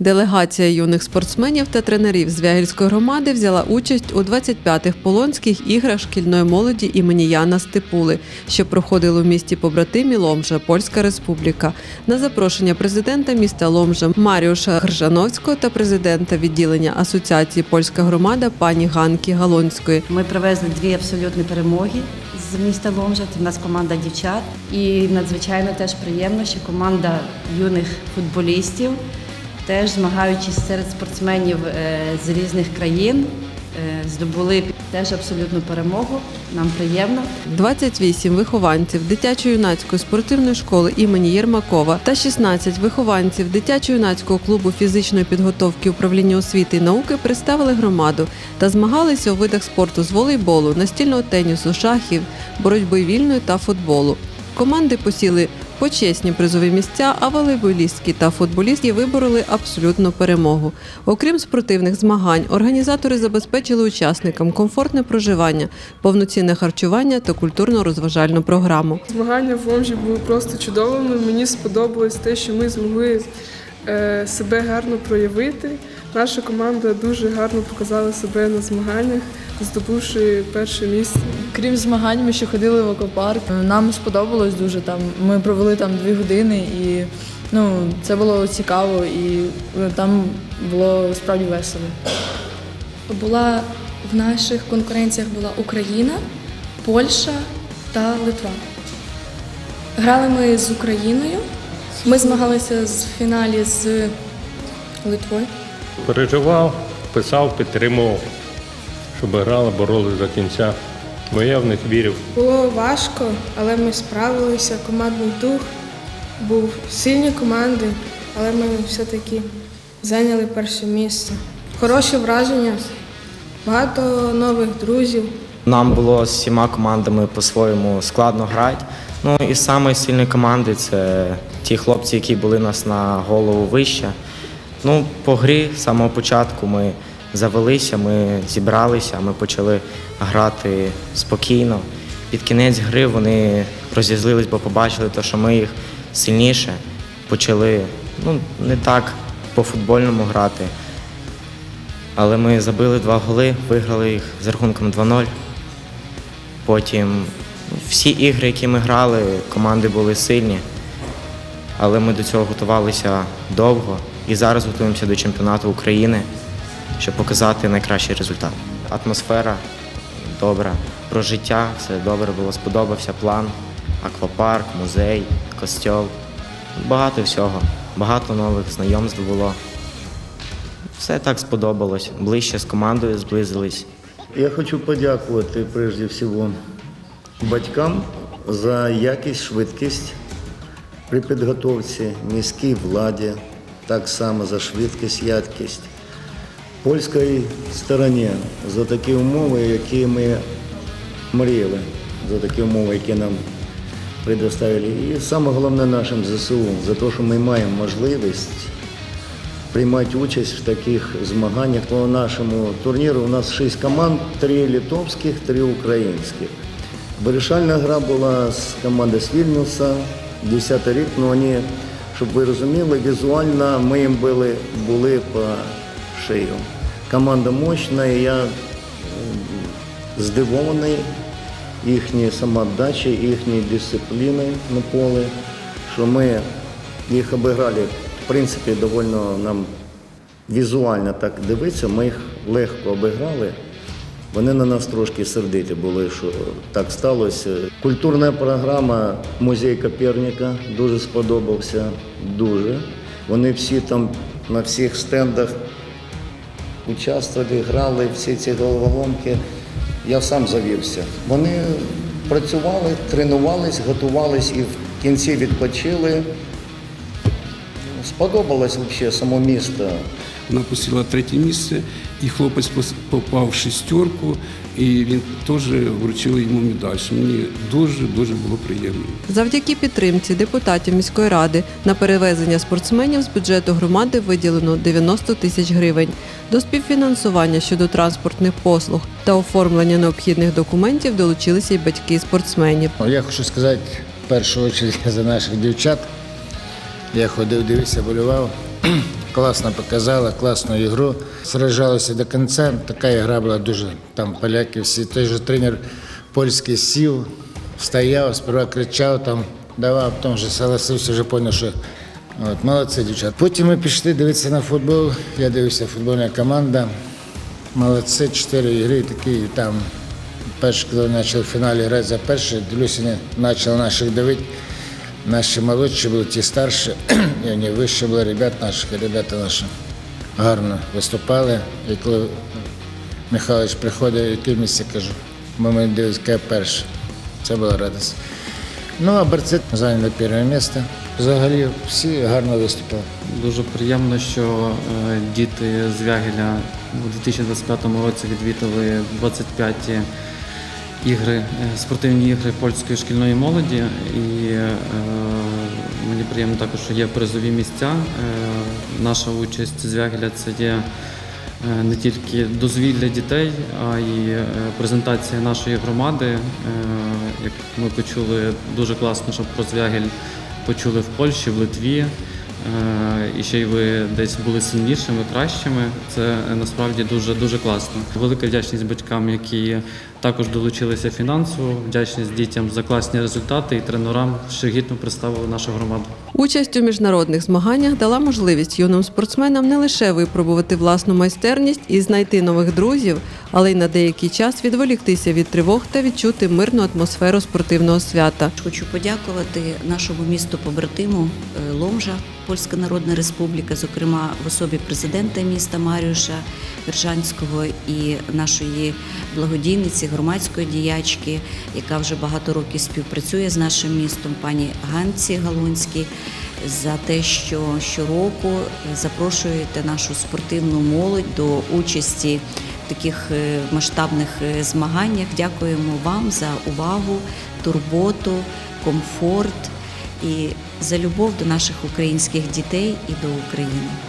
Делегація юних спортсменів та тренерів з Вягільської громади взяла участь у 25-х полонських іграх шкільної молоді імені Яна Степули, що проходили у місті побратимі Ломжа, Польська Республіка. На запрошення президента міста Ломжа Маріуша Гржановського та президента відділення Асоціації Польська громада пані Ганки Галонської. Ми привезли дві абсолютні перемоги з міста Ломжа. Це в нас команда дівчат. І надзвичайно теж приємно, що команда юних футболістів, теж змагаючись серед спортсменів е, з різних країн, е, здобули теж абсолютну перемогу. Нам приємно. 28 вихованців дитячо-юнацької спортивної школи імені Єрмакова та 16 вихованців дитячо-юнацького клубу фізичної підготовки управління освіти і науки представили громаду та змагалися у видах спорту з волейболу, настільного тенісу, шахів, боротьби вільної та футболу. Команди посіли почесні призові місця, а волейболістки та футболістки вибороли абсолютну перемогу. Окрім спортивних змагань, організатори забезпечили учасникам комфортне проживання, повноцінне харчування та культурно-розважальну програму. Змагання в Омжі були просто чудовими. Мені сподобалось те, що ми змогли е, себе гарно проявити. Наша команда дуже гарно показала себе на змаганнях, здобувши перше місце. Крім змагань, ми ще ходили в аквапарк. Нам сподобалось дуже там. Ми провели там дві години і ну, це було цікаво і е, там було справді весело. була в наших конкуренціях була Україна, Польща та Литва. Грали ми з Україною. Ми змагалися з в фіналі з Литвою. Переживав, писав, підтримував, щоб грали, боролися до кінця. Бо я в них вірив. Було важко, але ми справилися. Командний дух був сильні команди, але ми все-таки зайняли перше місце. Хороші враження, багато нових друзів. Нам було з всіма командами по-своєму складно грати. Ну і самої сильної команди це ті хлопці, які були нас на голову вище. Ну, по грі з самого початку ми завелися, ми зібралися, ми почали грати спокійно. Під кінець гри вони розізлились, бо побачили, те, що ми їх сильніше почали ну, не так по-футбольному грати. Але ми забили два голи, виграли їх з рахунком 2-0. Потім ну, всі ігри, які ми грали, команди були сильні, але ми до цього готувалися довго і зараз готуємося до чемпіонату України, щоб показати найкращий результат. Атмосфера добра, про життя все добре було, сподобався план, аквапарк, музей, костьол. Багато всього, багато нових знайомств було. Все так сподобалось. Ближче з командою зблизились. Я хочу подякувати прежде всього батькам за якість, швидкість при підготовці, міській владі, так само за швидкість, якість. Польській стороні за такі умови, які ми мріяли, за такі умови, які нам предоставили. І саме головне нашим ЗСУ, за те, що ми маємо можливість приймати участь в таких змаганнях. По нашому турніру у нас шість команд, три литовських, три українських. Вирішальна гра була з команди з Вільнюса, 10 рік, але вони, щоб ви розуміли, візуально ми їм були, були по шию. Команда мощна, і я здивований їхньої самоотдачі, їхньої дисципліни на полі, що ми їх обіграли, в принципі, доволі нам візуально так дивитися, ми їх легко обіграли. Вони на нас трошки сердиті були, що так сталося. Культурна програма Музей Коперніка дуже сподобався. Дуже. Вони всі там на всіх стендах участвували, грали всі ці головоломки. Я сам завівся. Вони працювали, тренувались, готувались і в кінці відпочили. Сподобалось взагалі само місто. Вона посіла третє місце, і хлопець попав в шістерку, і він теж вручили йому медаль. що Мені дуже дуже було приємно. Завдяки підтримці депутатів міської ради на перевезення спортсменів з бюджету громади виділено 90 тисяч гривень. До співфінансування щодо транспортних послуг та оформлення необхідних документів долучилися й батьки спортсменів. Я хочу сказати в першу чергу за наших дівчат. Я ходив, дивився, болював. Класно показала, класну ігру. Сражалися до кінця. Така ігра була дуже. Там поляки всі. Той же тренер польський сів, стояв, сперва кричав, там, давав, потім вже согласився, вже зрозумів, що от, молодці дівчата. Потім ми пішли дивитися на футбол. Я дивився футбольна команда. Молодці, чотири ігри такі, там перші, коли почали в фіналі грати за перше, вони почали наших давити. Наші молодші були ті старші, і вони вище були ребят наших, ребята наші гарно виступали. І коли Михайлович приходить, в яке місце кажу, ми дивилися, яке перше. Це була радість. Ну, а борці зайняли перше місце. Взагалі всі гарно виступили. Дуже приємно, що е, діти з Вягеля у 2025 році відвідали 25-ті ігри, е, спортивні ігри польської шкільної молоді. І е, мені приємно також, що є призові місця. Е, наша участь з Вягеля це є не тільки дозвілля дітей, а й презентація нашої громади. Як ми почули, дуже класно, що про Звягель почули в Польщі, в Литві. Е, І ще й ви десь були сильнішими, кращими. Це насправді дуже дуже класно. Велика вдячність батькам, які також долучилися фінансово. Вдячність дітям за класні результати і тренерам, що гідно представили нашу громаду. Участь у міжнародних змаганнях дала можливість юним спортсменам не лише випробувати власну майстерність і знайти нових друзів, але й на деякий час відволіктися від тривог та відчути мирну атмосферу спортивного свята. Хочу подякувати нашому місту побратиму е, Ломжа, Польська Народна Республіка, зокрема в особі президента міста Маріуша Вержанського і нашої благодійниці, громадської діячки, яка вже багато років співпрацює з нашим містом, пані Ганці Галунській, за те, що щороку запрошуєте нашу спортивну молодь до участі таких е, масштабних е, змаганнях. Дякуємо вам за увагу, турботу, комфорт і за любов до наших українських дітей і до України.